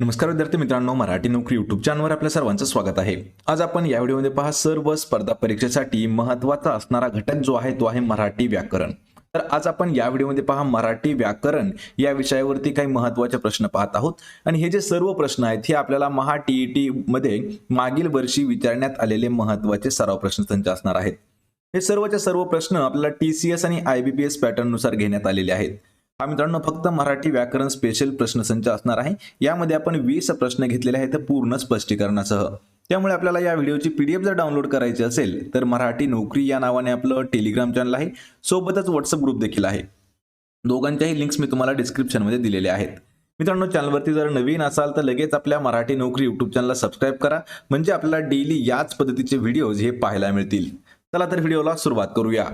नमस्कार विद्यार्थी मित्रांनो मराठी नोकरी युट्यूब चॅनलवर आपल्या सर्वांचं स्वागत आहे. आज आपण या व्हिडिओमध्ये पहा सर्व स्पर्धा परीक्षेसाठी महत्त्वाचा असणारा घटक जो आहे तो आहे मराठी व्याकरण. तर आज आपण या व्हिडिओमध्ये पहा मराठी व्याकरण या विषयावरती काही महत्त्वाचे प्रश्न पाहत आहोत. आणि हे जे सर्व प्रश्न आहेत हे आपल्याला महा टी टी मध्ये मागील वर्षी विचारण्यात आलेले महत्त्वाचे सराव प्रश्न संच असणार आहेत. हे सर्वचे सर्व प्रश्न आपल्याला टी सी एस आणि आय बी पी एस पॅटर्ननुसार घेण्यात आलेले आहेत. हा मित्रांनो फक्त मराठी व्याकरण स्पेशल प्रश्नसंच असणार आहे. यामध्ये आपण वीस प्रश्न घेतलेले आहेत पूर्ण स्पष्टीकरणासह. त्यामुळे आपल्याला या व्हिडिओची पीडीएफ जर डाउनलोड करायची असेल तर मराठी नोकरी या नावाने आपलं टेलिग्राम चॅनल आहे. सोबतच व्हॉट्सअप ग्रुप देखील आहे. दोघांच्याही लिंक्स मी तुम्हाला डिस्क्रिप्शनमध्ये दिलेले आहेत. मित्रांनो चॅनलवरती जर नवीन असाल तर लगेच आपल्या मराठी नोकरी युट्यूब चॅनलला सबस्क्राईब करा. म्हणजे आपल्याला डेली याच पद्धतीचे व्हिडिओज हे पाहायला मिळतील. चला तर व्हिडिओला सुरुवात करूया.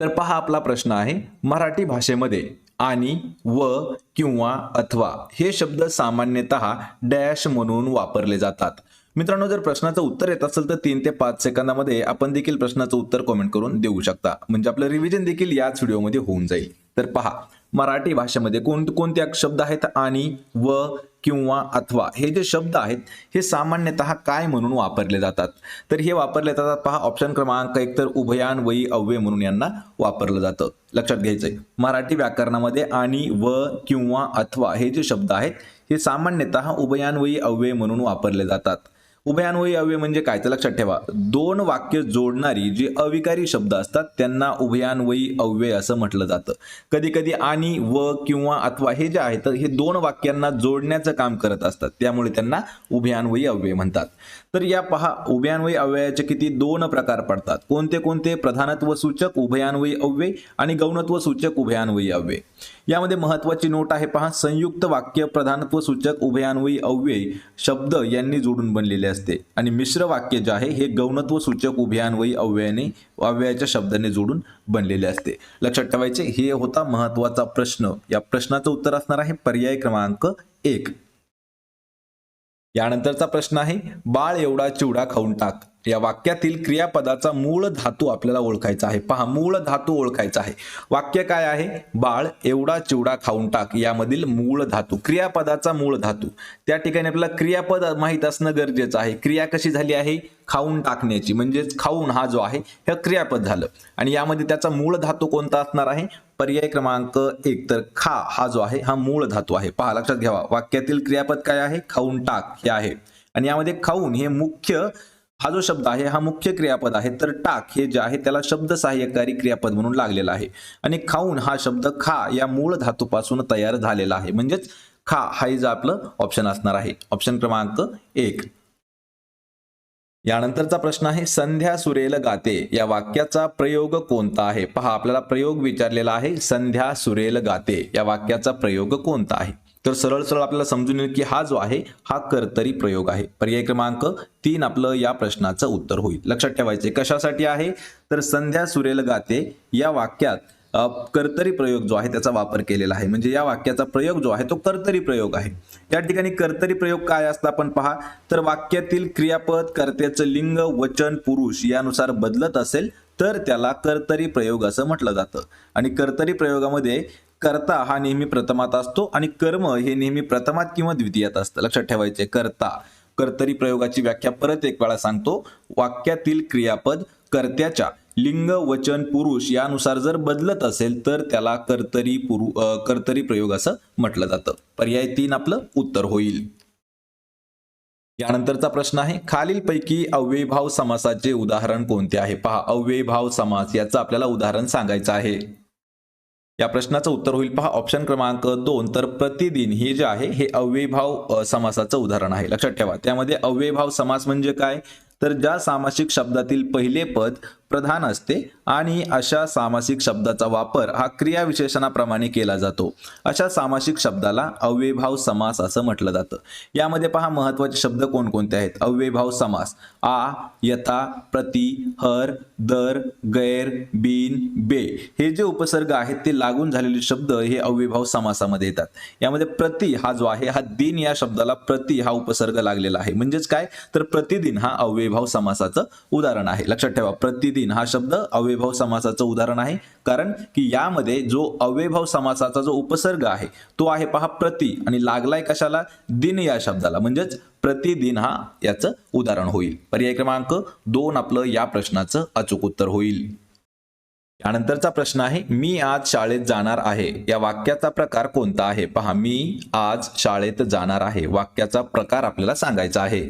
तर पहा आपला प्रश्न आहे मराठी भाषेमध्ये आणि व किंवा अथवा हे शब्द सामान्यतः डॅश म्हणून वापरले जातात. मित्रांनो जर प्रश्नाचं उत्तर येत असेल तर तीन ते पाच सेकंदामध्ये आपण देखील प्रश्नाचं उत्तर कमेंट करून देऊ शकता. म्हणजे आपलं रिव्हिजन देखील याच व्हिडिओमध्ये होऊन जाईल. तर पहा मराठी भाषेमध्ये कोण कोणते शब्द आहेत आणि व किंवा अथवा हे जे शब्द आहेत हे सामान्यतः काय म्हणून वापरले जातात? तर हे वापरले जातात पहा ऑप्शन क्रमांक एक तर उभयान्वयी अव्यय म्हणून यांना वापरलं जातं. लक्षात घ्यायचंय. मराठी व्याकरणामध्ये आणि व किंवा अथवा हे जे शब्द आहेत हे सामान्यतः उभयान्वयी अव्यय म्हणून वापरले जातात. उभयान्वयी अव्यय म्हणजे काय? तर लक्षात ठेवा. दोन वाक्य जोडणारी जी अविकारी शब्द असतात त्यांना उभयान्वयी अव्यय असं म्हटलं जातं. कधी कधी आणि व किंवा अथवा हे जे आहेत हे दोन वाक्यांना जोडण्याचं काम करत असतात. त्यामुळे त्यांना उभयान्वयी अव्यय म्हणतात. तर या पहा उभयान्वयी अव्ययाचे किती दोन प्रकार पडतात. कोणते कोणते? प्रधानत्व सूचक उभयान्वयी अव्यय आणि गौणत्व सूचक उभयान्वयी अव्यय. यामध्ये महत्वाची नोट आहे पहा संयुक्त वाक्य प्रधानत्व सूचक उभयान्वयी अव्यय शब्द यांनी जोडून बनलेले असते. आणि मिश्र वाक्य जे आहे हे गौणत्व सूचक उभयान्वयी अव्ययाने अव्ययाच्या शब्दाने जोडून बनलेले असते. लक्षात ठेवायचे हे होता महत्त्वाचा प्रश्न. या प्रश्नाचं उत्तर असणार आहे पर्याय क्रमांक एक. यानंतरचा प्रश्न आहे बाळ एवढा चिवडा खाऊन टाक. या वाक्यातील क्रियापदाचा मूळ धातू आपल्याला ओळखायचा आहे. पहा मूळ धातू ओळखायचा आहे. वाक्य काय आहे? बाळ एवढा चिवडा खाऊन टाक यामधील मूळ धातू क्रियापदाचा मूळ धातू. त्या ठिकाणी आपल्याला क्रियापद माहीत असणं गरजेचं आहे. क्रिया कशी झाली आहे? खाऊन टाकण्याची म्हणजेच खाऊन हा जो आहे हे क्रियापद झालं. आणि यामध्ये त्याचा मूळ धातू कोणता असणार आहे? पर्याय क्रमांक एक तर खा हा जो आहे हा मूळ धातू आहे. पहा लक्षात घ्यावा. वाक्यातील क्रियापद काय आहे? खाऊन टाक हे आहे. आणि यामध्ये खाऊन हे मुख्य हा जो शब्द आहे हा मुख्य क्रियापद आहे. तर टाक हे जे आहे त्याला शब्द सहाय्यकारी क्रियापद म्हणून लागलेला आहे. आणि खाऊन हा शब्द खा या मूळ धातूपासून तयार झालेला आहे. म्हणजेच खा हा जे आपलं ऑप्शन असणार आहे. ऑप्शन क्रमांक एक. यानंतरचा प्रश्न आहे संध्या सुरेल गाते. या वाक्याचा प्रयोग कोणता आहे? पहा आपल्याला प्रयोग विचारलेला आहे संध्या सुरेल गाते. या वाक्याचा प्रयोग कोणता आहे? तर सरळ सरळ आपल्याला समजून येईल की हा जो आहे हा कर्तरी प्रयोग आहे. पर्याय क्रमांक तीन आपलं या प्रश्नाचं उत्तर होईल. लक्षात ठेवायचे कशासाठी आहे? तर संध्या सुरेल गाते या वाक्यात कर्तरी प्रयोग जो आहे त्याचा वापर केलेला आहे. म्हणजे या वाक्याचा प्रयोग जो आहे तो कर्तरी प्रयोग आहे. या ठिकाणी कर्तरी प्रयोग काय असतं आपण पहा. तर वाक्यातील क्रियापद कर्त्याचं लिंग वचन पुरुष यानुसार बदलत असेल तर त्याला कर्तरी प्रयोग असं म्हटलं जातं. आणि कर्तरी प्रयोगामध्ये कर्ता हा नेहमी प्रथमात असतो आणि कर्म हे नेहमी प्रथमात किंवा द्वितीयात असतं. लक्षात ठेवायचे कर्ता. कर्तरी प्रयोगाची व्याख्या परत एक वेळा सांगतो. वाक्यातील क्रियापद कर्त्याच्या. लिंग वचन पुरुष यानुसार जर बदलत असेल तर त्याला कर्तरी पुरु कर्तरी प्रयोग असं म्हटलं जातं. पर्याय तीन आपलं उत्तर होईल. यानंतरचा प्रश्न आहे खालीलपैकी अव्ययभाव समासाचे उदाहरण कोणते आहे? पहा अव्ययभाव समास याचं आपल्याला उदाहरण सांगायचं आहे. या प्रश्नाचं उत्तर होईल. पहा ऑप्शन क्रमांक दोन. तर प्रतिदिन हे जे आहे हे अव्ययभाव समासाचं उदाहरण आहे. लक्षात ठेवा. त्यामध्ये अव्ययभाव समास म्हणजे काय? तर ज्या सामासिक शब्दातील पहिले पद प्रधान असते आणि अशा सामासिक शब्दाचा वापर हा क्रियाविशेषणाप्रमाणे केला जातो. अशा सामासिक शब्दाला अव्ययभाव समास असं म्हटलं जातं. यामध्ये पहा महत्त्वाचे शब्द कोणकोणते आहेत? अव्ययभाव समास. आ यथा प्रति हर दर गैर बिन बे. हे जे उपसर्ग आहेत ते लागून झालेले शब्द हे अव्ययभाव समासामध्ये येतात. यामध्ये प्रति हा जो आहे हा दिन या शब्दाला प्रति हा उपसर्ग लागलेला आहे. म्हणजेच काय? तर प्रतिदिन हा अव्ययभाव समासाचं उदाहरण आहे. लक्षात ठेवा प्रतिदिन दिन हा शब्द अव्यभाव समासाचं उदाहरण आहे. कारण की यामध्ये जो अव्ययभाव समासाचा जो उपसर्ग आहे तो आहे पहा प्रति आणि लागलाय कशाला? दिन या शब्दाला. म्हणजेच प्रतिदिन हा याचं उदाहरण होईल. पर्याय क्रमांक दोन आपलं या प्रश्नाचं अचूक उत्तर होईल. यानंतरचा प्रश्न आहे मी आज शाळेत जाणार आहे. या वाक्याचा प्रकार कोणता आहे? पहा मी आज शाळेत जाणार आहे. वाक्याचा प्रकार आपल्याला सांगायचा आहे.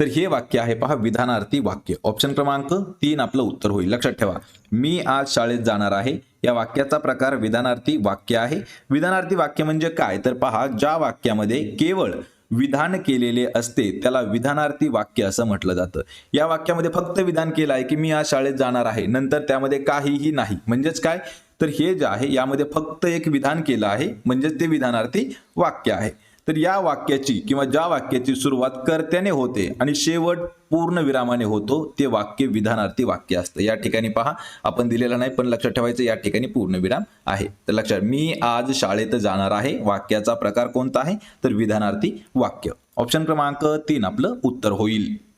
तर हे वाक्य आहे पहा विधानार्थी वाक्य. ऑप्शन क्रमांक तीन आपलं उत्तर होईल. लक्षात ठेवा. मी आज शाळेत जाणार आहे. या वाक्याचा प्रकार विधानार्थी वाक्य आहे. विधानार्थी वाक्य म्हणजे काय? तर पहा ज्या वाक्यामध्ये केवळ विधान केलेले असते त्याला विधानार्थी वाक्य असं म्हटलं जातं. या वाक्यामध्ये फक्त विधान केलं आहे की मी आज शाळेत जाणार आहे. नंतर त्यामध्ये काहीही नाही. म्हणजेच काय? तर हे जे आहे यामध्ये फक्त एक विधान केलं आहे. म्हणजेच ते विधानार्थी वाक्य आहे. तर या वाक्याची किंवा ज्या वाक्याची सुरुवात कर्त्याने होते आणि शेवट पूर्ण विरामाने होतो ते वाक्य विधानार्थी वाक्य असतं. या ठिकाणी पहा आपण दिलेलं नाही पण लक्षात ठेवायचं या ठिकाणी पूर्ण विराम आहे. तर लक्षात मी आज शाळेत जाणार आहे वाक्याचा प्रकार कोणता आहे? तर विधानार्थी वाक्य. ऑप्शन क्रमांक तीन आपलं उत्तर होईल.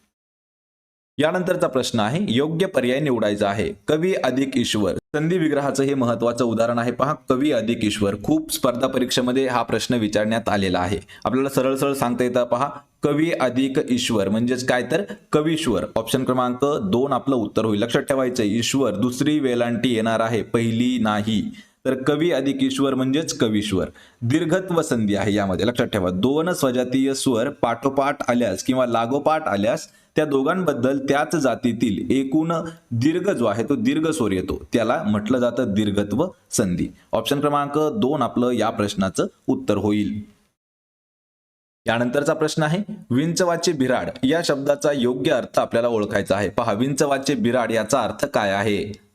यानंतरचा प्रश्न आहे योग्य पर्याय निवडायचा आहे. कवी अधिक ईश्वर. संधी विग्रहाचं हे महत्वाचं उदाहरण आहे पहा. कवी अधिक ईश्वर. खूप स्पर्धा परीक्षेमध्ये हा प्रश्न विचारण्यात आलेला आहे. आपल्याला सरळ सरळ सांगता येतं पहा. कवी अधिक ईश्वर. म्हणजेच काय तर? कवीश्वर. ऑप्शन क्रमांक दोन आपलं उत्तर होईल. लक्षात ठेवायचं ईश्वर दुसरी वेलांटी येणार आहे. पहिली नाही. तर कवी अधिक ईश्वर म्हणजेच कवीश्वर. दीर्घत्व संधी आहे यामध्ये. लक्षात ठेवा. दोन स्वजातीय स्वर पाठोपाठ आल्यास किंवा लागोपाठ आल्यास त्या दोघांबद्दल त्याच जातीतील एकूण दीर्घ जो आहे तो दीर्घ स्वर येतो. त्याला म्हटलं जातं दीर्घत्व संधी. ऑप्शन क्रमांक दोन आपलं या प्रश्नाचं उत्तर होईल. यानंतरचा प्रश्न आहे विंचवाचे बिराड या शब्दाचा योग्य अर्थ आपल्याला ओळखायचा आहे. पहा विंचवाचे बिराड याचा अर्थ काय आहे?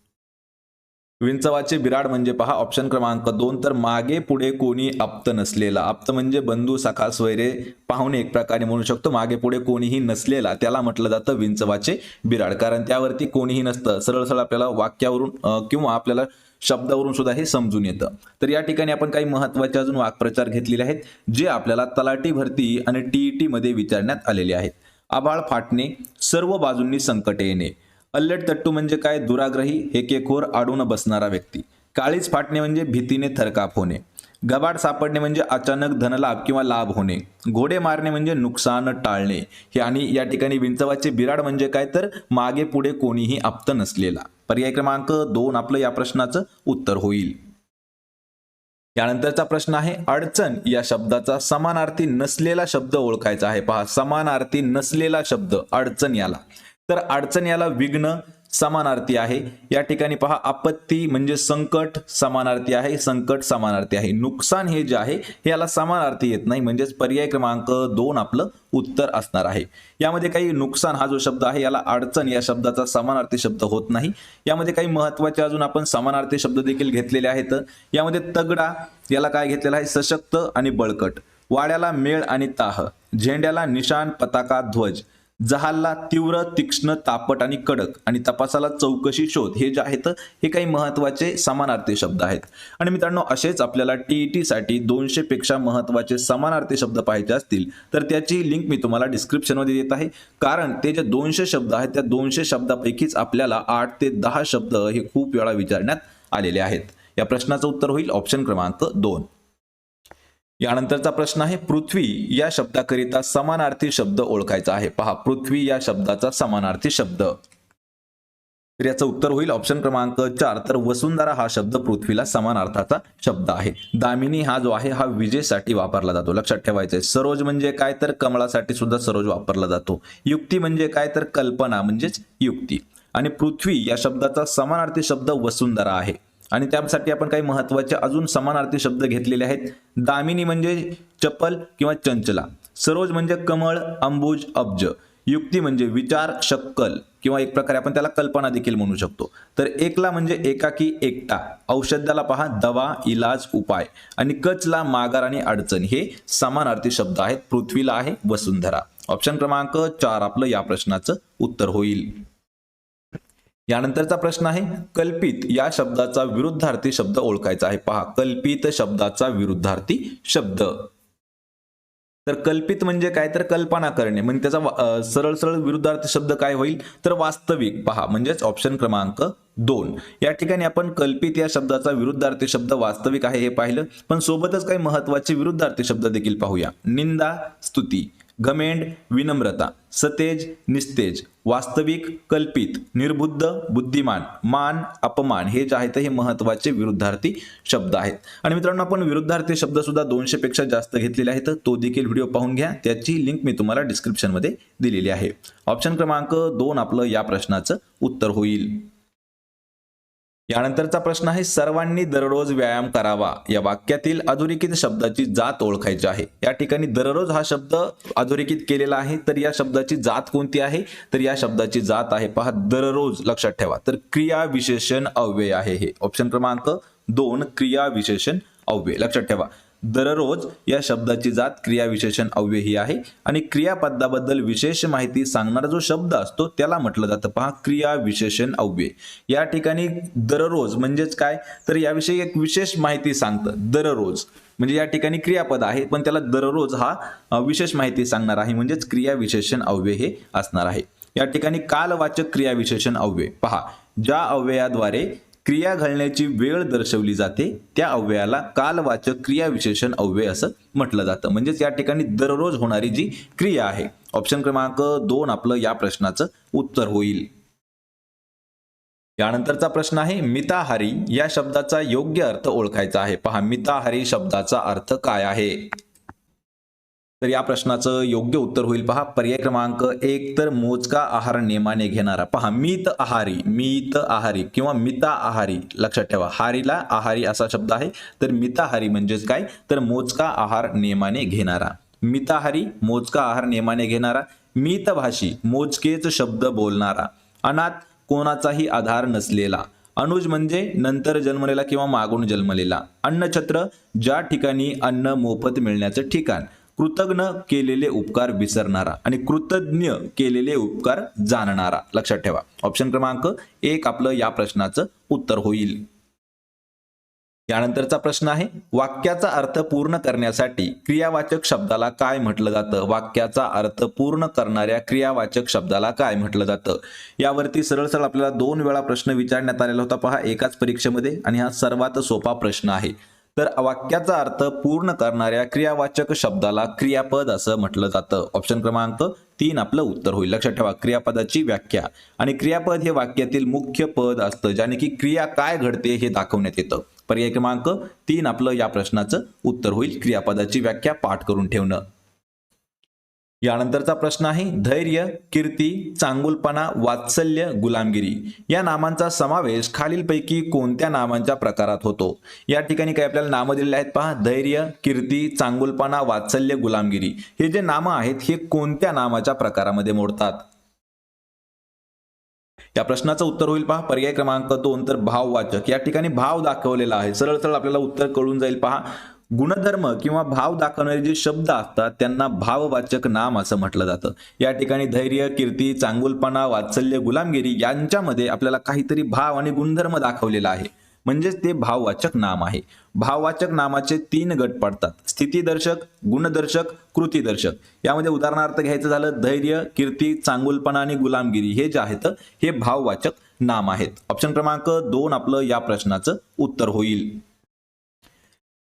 विंचवाचे बिराड म्हणजे पहा ऑप्शन क्रमांक दोन. तर मागे पुढे कोणी आप्त नसलेला. आप्त म्हणजे बंधू सखा स्वैरे पाहुणे एक प्रकारे म्हणू शकतो. मागे पुढे कोणीही नसलेला त्याला म्हटलं जातं विंचवाचे बिराड. कारण त्यावरती कोणीही नसतं. सरळ सरळ आपल्याला वाक्यावरून किंवा आपल्याला शब्दावरून सुद्धा हे समजून येतं. तर या ठिकाणी आपण काही महत्त्वाचे अजून वाक्प्रचार घेतलेले आहेत जे आपल्याला तलाठी भरती आणि टीईटी मध्ये विचारण्यात आलेले आहेत. आभाळ फाटणे सर्व बाजूंनी संकट येणे. अल्लट तट्टू म्हणजे काय? दुराग्रही हेकेखोर आडून बसणारा व्यक्ती. काळीच फाटणे म्हणजे भीतीने थरकाप होणे. गबाड सापडणे म्हणजे अचानक धनलाभ किंवा लाभ होणे. घोडे मारणे म्हणजे नुकसान टाळणे. हे आणि या ठिकाणी विंचवाचे बिराड म्हणजे काय? तर मागे पुढे कोणीही आप्त नसलेला. पर्याय क्रमांक दोन आपलं या प्रश्नाचं उत्तर होईल. यानंतरचा प्रश्न आहे अडचण या शब्दाचा समानार्थी नसलेला शब्द ओळखायचा आहे. पहा समानार्थी नसलेला शब्द अडचण याला. तर अडचण याला विघ्न समानार्थी आहे. या ठिकाणी पहा आपत्ती म्हणजे संकट समानार्थी आहे संकट समानार्थी आहे. नुकसान हे जे आहे हे याला समानार्थी येत नाही. म्हणजेच पर्याय क्रमांक दोन आपलं उत्तर असणार आहे. यामध्ये काही नुकसान हा जो शब्द आहे याला अडचण या शब्दाचा समानार्थी शब्द होत नाही. यामध्ये काही महत्त्वाचे अजून आपण समानार्थी शब्द देखील घेतलेले आहेत. यामध्ये तगडा याला काय घेतलेला आहे? सशक्त आणि बळकट. वाड्याला मेळ आणि ताह. झेंड्याला निशान पताका ध्वज. जहालला तीव्र तीक्ष्ण तापट आणि कडक आणि तपासाला चौकशी शोध हे जे आहेत हे काही महत्त्वाचे समानार्थी शब्द आहेत. आणि मित्रांनो असेच आपल्याला टीईटी साठी दोनशे पेक्षा महत्त्वाचे समानार्थी शब्द पाहिजे असतील तर त्याची लिंक मी तुम्हाला डिस्क्रिप्शनमध्ये देत आहे. कारण ते जे दोनशे शब्द आहेत त्या दोनशे शब्दापैकीच आपल्याला आठ ते दहा शब्द हे खूप वेळा विचारण्यात आलेले आहेत. या प्रश्नाचं उत्तर होईल ऑप्शन क्रमांक दोन. यानंतरचा प्रश्न आहे पृथ्वी या शब्दाकरिता समानार्थी शब्द ओळखायचा आहे. पहा पृथ्वी या शब्दाचा समानार्थी शब्द. तर याचं उत्तर होईल ऑप्शन क्रमांक चार. तर वसुंधरा हा शब्द पृथ्वीला समान अर्थाचा शब्द आहे. दामिनी हा जो आहे हा विजेसाठी वापरला जातो. लक्षात ठेवायचं आहे सरोज म्हणजे काय? तर कमळासाठी सुद्धा सरोज वापरला जातो. युक्ती म्हणजे काय? तर कल्पना म्हणजेच युक्ती. आणि पृथ्वी या शब्दाचा समानार्थी शब्द वसुंधरा आहे. आणि त्यासाठी आपण काही महत्त्वाचे अजून समानार्थी शब्द घेतलेले आहेत. दामिनी म्हणजे चपल किंवा चंचला. सरोज म्हणजे कमळ अंबुज अब्ज. युक्ती म्हणजे विचार शक्कल किंवा एक प्रकारे आपण त्याला कल्पना देखील म्हणू शकतो. तर एकला म्हणजे एकाकी एकटा औषधाला पहा दवा इलाज उपाय. आणि कचला माघार आणि अडचण हे समानार्थी शब्द आहेत. पृथ्वीला आहे वसुंधरा. ऑप्शन क्रमांक चार आपलं या प्रश्नाचं उत्तर होईल. यानंतरचा प्रश्न आहे कल्पित या शब्दाचा विरुद्धार्थी शब्द ओळखायचा आहे. पहा कल्पित शब्दाचा विरुद्धार्थी शब्द. तर कल्पित म्हणजे काय? तर कल्पना करणे. म्हणजे त्याचा सरळ सरळ विरुद्धार्थ शब्द काय होईल? तर वास्तविक. पहा म्हणजेच ऑप्शन क्रमांक दोन. या ठिकाणी आपण कल्पित या शब्दाचा विरुद्धार्थी शब्द वास्तविक आहे हे पाहिलं. पण सोबतच काही महत्त्वाचे विरुद्धार्थी शब्द देखील पाहूया. निंदा स्तुती. घमेंड विनम्रता सतेज निस्तेज वास्तविक कल्पित निर्बुद्ध बुद्धिमान मान अपमान हे जे आहेत हे महत्त्वाचे विरुद्धार्थी शब्द आहेत. आणि मित्रांनो आपण विरुद्धार्थी शब्द सुद्धा दोनशे पेक्षा जास्त घेतलेले आहेत. तो देखील व्हिडिओ पाहून घ्या. त्याची लिंक मी तुम्हाला डिस्क्रिप्शनमध्ये दिलेली आहे. ऑप्शन क्रमांक दोन आपलं या प्रश्नाचं उत्तर होईल. यानंतरचा प्रश्न आहे सर्वांनी दररोज व्यायाम करावा. या वाक्यातील अधोरेखित शब्दाची जात ओळखायची आहे. या ठिकाणी दररोज हा शब्द अधोरेखित केलेला आहे तर या शब्दाची जात कोणती आहे? तर या शब्दाची जात आहे पहा दररोज लक्षात ठेवा. तर क्रिया विशेषण अव्यय आहे हे. ऑप्शन क्रमांक दोन क्रिया विशेषण अव्यय. लक्षात ठेवा. दररोज या शब्दाची जात क्रियाविशेषण अव्यय ही आहे आणि क्रियापदाबद्दल विशेष माहिती सांगणारा जो शब्द असतो त्याला म्हटलं जातं. पहा क्रिया विशेषण अव्यय. या ठिकाणी दररोज म्हणजेच काय? तर याविषयी एक विशेष माहिती सांगतं. दररोज. म्हणजे या ठिकाणी क्रियापद आहे पण त्याला दररोज हा विशेष माहिती सांगणार आहे. म्हणजेच क्रिया विशेषण अव्यय हे असणार आहे. या ठिकाणी कालवाचक क्रियाविशेषण अव्यय. पहा ज्या अव्ययाद्वारे क्रिया घालण्याची वेळ दर्शवली जाते त्या अव्ययाला कालवाचक क्रियाविशेषण अव्यय असं म्हटलं जातं. म्हणजेच या ठिकाणी दररोज होणारी जी क्रिया आहे ऑप्शन क्रमांक दोन आपलं या प्रश्नाचं उत्तर होईल. यानंतरचा प्रश्न आहे मिताहारी या शब्दाचा योग्य अर्थ ओळखायचा आहे. पहा मिताहारी शब्दाचा अर्थ काय आहे? तर या प्रश्नाचं योग्य उत्तर होईल. पहा पर्याय क्रमांक एक तर मोजका आहार नियमाने घेणारा. पहा मित आहारी मित आहारी किंवा मिता आहारी लक्षात ठेवा. हारीला आहारी असा शब्द आहे. तर मिताहारी म्हणजेच काय? तर मोजका आहार नियमाने घेणारा. मिताहारी मोजका आहार नियमाने घेणारा. मितभाषी मोजकेच शब्द बोलणारा. अनाथ कोणाचाही आधार नसलेला. अनुज म्हणजे नंतर जन्मलेला किंवा मागून जन्मलेला. अन्नछत्र ज्या ठिकाणी अन्न मोफत मिळण्याचं ठिकाण. कृतज्ञ केलेले उपकार विसरणारा आणि कृतज्ञ केलेले उपकार जाणणारा. लक्षात ठेवा. ऑप्शन क्रमांक एक आपलं या प्रश्नाचं उत्तर होईल. यानंतरचा प्रश्न आहे वाक्याचा अर्थ पूर्ण करण्यासाठी क्रियावाचक शब्दाला काय म्हटलं जातं? वाक्याचा अर्थ पूर्ण करणाऱ्या क्रियावाचक शब्दाला काय म्हटलं जातं? यावरती सरळ सरळ आपल्याला दोन वेळा प्रश्न विचारण्यात आलेला होता. पहा एकाच परीक्षेमध्ये आणि हा सर्वात सोपा प्रश्न आहे. तर वाक्याचा अर्थ पूर्ण करणाऱ्या क्रियावाचक शब्दाला क्रियापद असं म्हटलं जातं. ऑप्शन क्रमांक तीन आपलं उत्तर होईल. लक्षात ठेवा क्रियापदाची व्याख्या. आणि क्रियापद हे वाक्यातील मुख्य पद असतं ज्याने की क्रिया काय घडते हे दाखवण्यात येतं. पर्याय क्रमांक तीन आपलं या प्रश्नाचं उत्तर होईल. क्रियापदाची व्याख्या पाठ करून ठेवणं. यानंतरचा प्रश्न आहे धैर्य कीर्ती चांगुलपणा वात्सल्य गुलामगिरी. या नामांचा समावेश खालीलपैकी कोणत्या नामांच्या प्रकारात होतो? या ठिकाणी काही आपल्याला नामं दिलेली आहेत पहा. धैर्य कीर्ती चांगुलपणा वात्सल्य गुलामगिरी. हे जे नामं आहेत हे कोणत्या नामाच्या प्रकारामध्ये मोडतात? या प्रश्नाचं उत्तर होईल पहा. पर्याय क्रमांक दोन तर भाववाचक. या ठिकाणी भाव दाखवलेला आहे. सरळ सरळ आपल्याला उत्तर कळून जाईल पहा. गुणधर्म किंवा भाव दाखवणारे जे शब्द असतात त्यांना भाववाचक नाम असं म्हटलं जातं. या ठिकाणी धैर्य कीर्ती चांगुलपणा वात्सल्य गुलामगिरी यांच्यामध्ये आपल्याला काहीतरी भाव आणि गुणधर्म दाखवलेला आहे. म्हणजेच ते भाववाचक नाम आहे. भाववाचक नामाचे तीन गट पडतात. स्थितीदर्शक गुणदर्शक कृतीदर्शक. यामध्ये उदाहरणार्थ घ्यायचं झालं धैर्य कीर्ती चांगुलपणा आणि गुलामगिरी हे जे आहेत हे भाववाचक नाम आहेत. ऑप्शन क्रमांक दोन आपलं या प्रश्नाचं उत्तर होईल.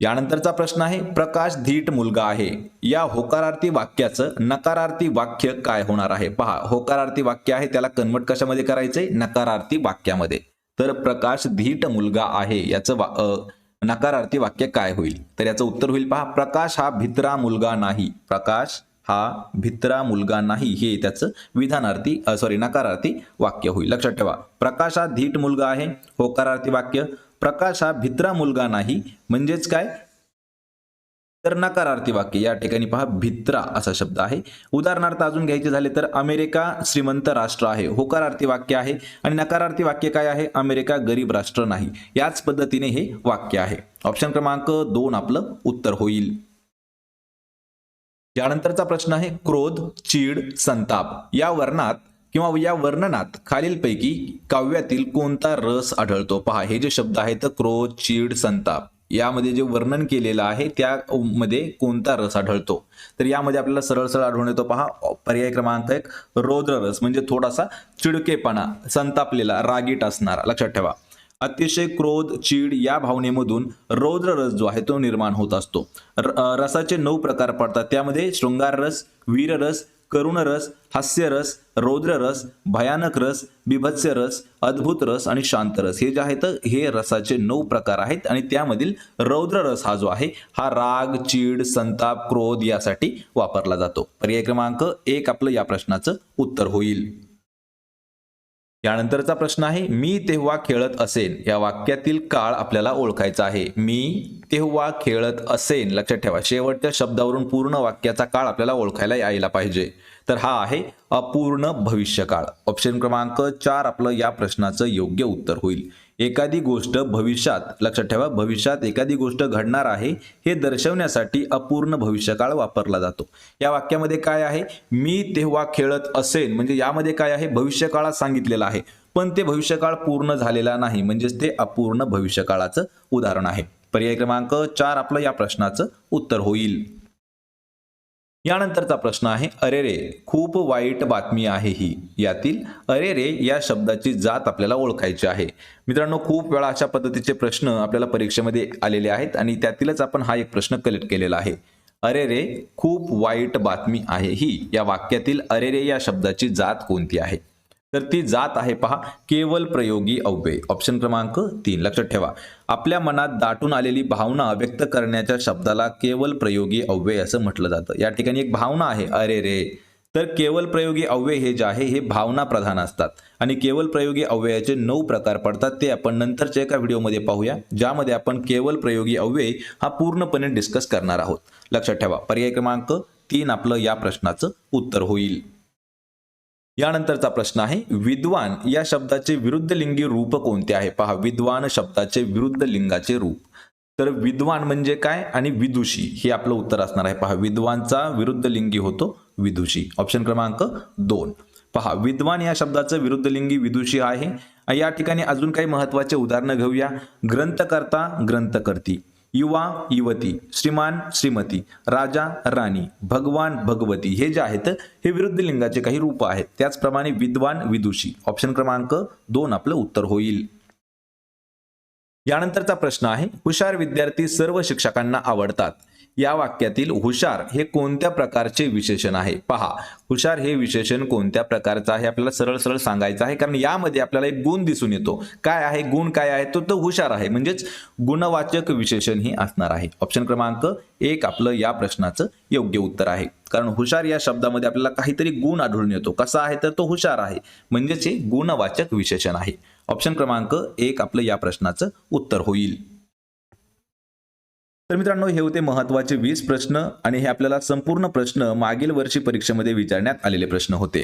यानंतरचा प्रश्न आहे प्रकाश धीट मुलगा आहे. या होकारार्थी वाक्याचं नकारार्थी वाक्य काय होणार आहे? पहा होकारार्थी वाक्य आहे त्याला कन्वर्ट कशामध्ये करायचंय? नकारार्थी वाक्यामध्ये. तर प्रकाश धीट मुलगा आहे याचं वा- नकारार्थी वाक्य काय होईल? तर याचं उत्तर होईल पहा प्रकाश हा भित्रा मुलगा नाही. प्रकाश हा भित्रा मुलगा नाही हे त्याचं विधानार्थी सॉरी नकारार्थी वाक्य होईल. लक्षात ठेवा. प्रकाश हा धीट मुलगा आहे होकारार्थी वाक्य प्रकाश हा भित्रा मुलगा नाही. म्हणजेच काय? तर नकारार्थी वाक्य. या ठिकाणी पहा भित्रा असा शब्द आहे. उदाहरणार्थ अजून घ्यायचे झाले तर अमेरिका श्रीमंत राष्ट्र आहे. होकारार्थी वाक्य आहे. आणि नकारार्थी वाक्य काय आहे? अमेरिका गरीब राष्ट्र नाही. याच पद्धतीने हे वाक्य आहे. ऑप्शन क्रमांक दोन आपलं उत्तर होईल. यानंतरचा प्रश्न आहे क्रोध चीड संताप. या वर्णात किंवा या वर्णनात खालीलपैकी काव्यातील कोणता रस आढळतो? पहा हे जे शब्द आहेत क्रोध चीड संताप यामध्ये जे वर्णन केलेलं आहे त्यामध्ये कोणता रस आढळतो? तर यामध्ये आपल्याला सरळ सरळ आढळून येतो पहा पर्याय क्रमांक एक रौद्र रस म्हणजे थोडासा चिडकेपणा संतापलेला रागीट असणारा. लक्षात ठेवा. अतिशय क्रोध चीड या भावनेमधून रौद्र रस जो आहे तो निर्माण होत असतो. र- रसाचे नऊ प्रकार पडतात. त्यामध्ये शृंगार रस वीर करुण रस हास्यरस रौद्र रस भयानक रस बिभत्स रस अद्भुत रस आणि शांत रस हे जे आहेत हे रसाचे नऊ प्रकार आहेत आणि त्यामधील रौद्र रस हा जो आहे हा राग चीड संताप क्रोध यासाठी वापरला जातो. पर्याय क्रमांक एक आपलं या प्रश्नाचं उत्तर होईल. यानंतरचा प्रश्न आहे मी तेव्हा खेळत असेन. या वाक्यातील काळ आपल्याला ओळखायचा आहे. मी तेव्हा खेळत असेन. लक्षात ठेवा शेवटच्या शब्दावरून पूर्ण वाक्याचा काळ आपल्याला ओळखायला यायला पाहिजे. तर हा आहे अपूर्ण भविष्यकाळ. ऑप्शन क्रमांक चार आपलं या प्रश्नाचं योग्य उत्तर होईल. एखादी गोष्ट भविष्यात लक्षात ठेवा भविष्यात एखादी गोष्ट घडणार आहे हे दर्शवण्यासाठी अपूर्ण भविष्यकाळ वापरला जातो. या वाक्यामध्ये काय आहे? मी तेव्हा खेळत असेन म्हणजे यामध्ये काय आहे? भविष्यकाळात सांगितलेलं आहे. पण ते भविष्यकाळ पूर्ण झालेला नाही म्हणजेच ते अपूर्ण भविष्यकाळाचं उदाहरण आहे. पर्याय क्रमांक चार आपलं या प्रश्नाचं उत्तर होईल. यानंतरचा प्रश्न आहे अरे रे खूप वाईट बातमी आहे ही. यातील अरे रे या शब्दाची जात आपल्याला ओळखायची आहे. मित्रांनो खूप वेळा अशा पद्धतीचे प्रश्न आपल्याला परीक्षेमध्ये आलेले आहेत आणि त्यातीलच आपण हा एक प्रश्न कलेक्ट केलेला आहे. अरे रे खूप वाईट बातमी आहे ही. या वाक्यातील अरे रे या शब्दाची जात कोणती आहे? तर ती जात आहे पहा केवल प्रयोगी अव्यय. ऑप्शन क्रमांक तीन. लक्षात ठेवा. आपल्या मनात दाटून आलेली भावना व्यक्त करण्याच्या शब्दाला केवल प्रयोगी अव्यय असं म्हटलं जातं. या ठिकाणी एक भावना आहे. अरे रे. तर केवल प्रयोगी अव्यय हे जे आहे हे भावना प्रधान असतात. आणि केवल प्रयोगी अव्ययाचे नऊ प्रकार पडतात ते आपण नंतरच्या एका व्हिडिओमध्ये पाहूया ज्यामध्ये आपण केवल प्रयोगी अव्यय हा पूर्णपणे डिस्कस करणार आहोत. लक्षात ठेवा. पर्याय क्रमांक तीन आपलं या प्रश्नाचं उत्तर होईल. यानंतरचा प्रश्न आहे विद्वान या शब्दाचे विरुद्ध लिंगी रूप कोणते आहे? पहा विद्वान शब्दाचे विरुद्ध लिंगाचे रूप. तर विद्वान म्हणजे काय आणि विदुषी हे आपलं उत्तर असणार आहे. पहा विद्वानचा विरुद्ध लिंगी होतो विदुषी. ऑप्शन क्रमांक दोन. पहा विद्वान या शब्दाचं विरुद्ध लिंगी विदुषी आहे. या ठिकाणी अजून काही महत्त्वाचे उदाहरणं घेऊया. ग्रंथकर्ता ग्रंथकर्ती. युवा युवती श्रीमान श्रीमती राजा राणी भगवान भगवती हे जे आहेत हे विरुद्ध लिंगाचे काही रूप आहेत. त्याचप्रमाणे विद्वान विदुषी. ऑप्शन क्रमांक दोन आपलं उत्तर होईल. यानंतरचा प्रश्न आहे हुशार विद्यार्थी सर्व शिक्षकांना आवडतात. या वाक्यातील हुशार हे कोणत्या प्रकारचे विशेषण आहे? पहा हुशार हे विशेषण कोणत्या प्रकारचं आहे? आपल्याला सरळ सरळ सांगायचं आहे कारण यामध्ये आपल्याला एक गुण दिसून येतो. काय आहे? गुण काय आहे? तो तो हुशार आहे. म्हणजेच गुणवाचक विशेषण हे असणार आहे. ऑप्शन क्रमांक एक आपलं या प्रश्नाचं योग्य उत्तर आहे. कारण हुशार या शब्दामध्ये आपल्याला काहीतरी गुण आढळून येतो. कसा आहे? तर तो हुशार आहे. म्हणजेच हे गुणवाचक विशेषण आहे. ऑप्शन क्रमांक एक आपलं या प्रश्नाचं उत्तर होईल. तर मित्रांनो हे होते महत्त्वाचे वीस प्रश्न आणि हे आपल्याला संपूर्ण प्रश्न मागील वर्षी परीक्षेमध्ये विचारण्यात आलेले प्रश्न होते.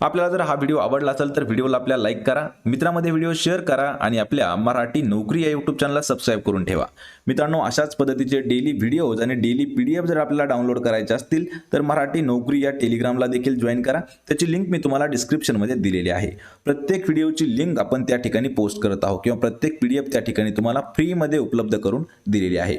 आपल्याला जर हा व्हिडिओ आवडला असेल तर व्हिडिओला आपल्या लाईक करा मित्रांमध्ये व्हिडिओ शेअर करा आणि आपल्या मराठी नोकरी या यूट्यूब चॅनलला सबस्क्राईब करून ठेवा. मित्रांनो अशाच पद्धतीचे डेली व्हिडिओज आणि डेली पी डी एफ जर आपल्याला डाउनलोड करायचे असतील तर मराठी नोकरी या टेलिग्रामला देखील जॉईन करा. त्याची लिंक मी तुम्हाला डिस्क्रिप्शनमध्ये दिलेली आहे. प्रत्येक व्हिडिओची लिंक आपण त्या ठिकाणी पोस्ट करत आहोत किंवा प्रत्येक पी डी एफ त्या ठिकाणी तुम्हाला फ्रीमध्ये उपलब्ध करून दिलेली आहे.